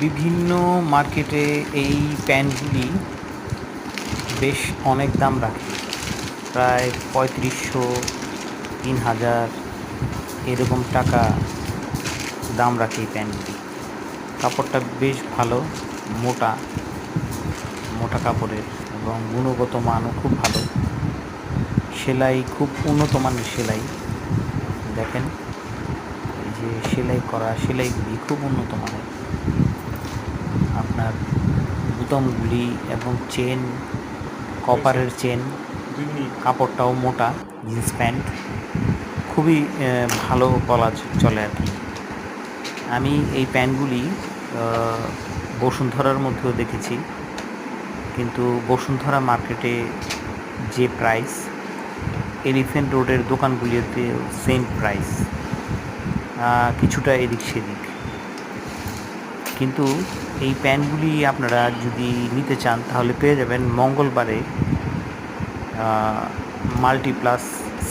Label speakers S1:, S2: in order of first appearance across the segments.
S1: বিভিন্ন মার্কেটে এই প্যান্টগুলি বেশ অনেক দাম রাখে। প্রায় পঁয়ত্রিশশো তিন হাজার এরকম টাকা দাম রাখে এই প্যান্টগুলি কাপড়টা বেশ ভালো, মোটা মোটা কাপড়ের এবং গুণগত মানও খুব ভালো। সেলাই খুব উন্নত মানের সেলাই, দেখেন। যে সেলাই করা, সেলাইগুলি খুব উন্নত মানের। আপনার বুতামগুলি এবং চেন কপারের চেন কাপড়টাও মোটা জিন্স প্যান্ট খুবই ভালো বলা চলে আর কি। আমি এই প্যান্টগুলি বসুন্ধরার মধ্যেও দেখেছি। কিন্তু বসুন্ধরা মার্কেটে যে প্রাইস এলিফেন্ট রোডের দোকানগুলিতে সেম প্রাইস কিছুটা এদিক সেদিক। কিন্তু এই প্যানগুলি আপনারা যদি নিতে চান, তাহলে পেয়ে যাবেন মঙ্গলবারে মাল্টিপ্লাস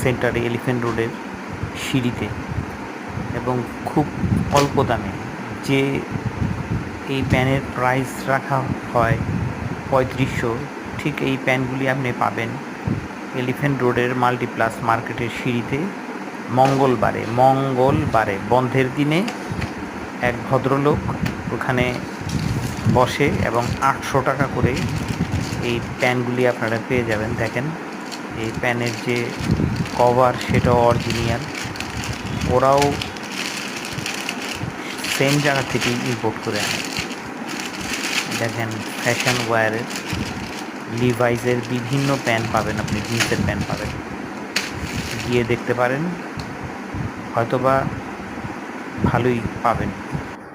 S1: সেন্টারে এলিফেন্ট রোডের সিঁড়িতে। এবং খুব অল্প দামে যে এই প্যানের প্রাইস রাখা হয় পঁয়ত্রিশশো, ঠিক এই প্যানগুলি আপনি পাবেন এলিফেন্ট রোডের মাল্টিপ্লাস মার্কেটের সিঁড়িতে মঙ্গলবারে। মঙ্গলবারে, বন্ধের দিনে এক ভদ্রলোক ওখানে বসে এবং আটশো টাকা করে এই প্যানগুলি আপনারা পেয়ে যাবেন। দেখেন, এই প্যানের যে কভার সেটাও অরিজিনাল ওরাও সেম জায়গা থেকেই ইম্পোর্ট করে আনে। দেখেন ফ্যাশন ওয়্যারের লিভাইসের বিভিন্ন প্যান পাবেন আপনি জিন্সের প্যান্ট পাবেন। গিয়ে দেখতে পারেন, হয়তোবা ভালোই পাবেন।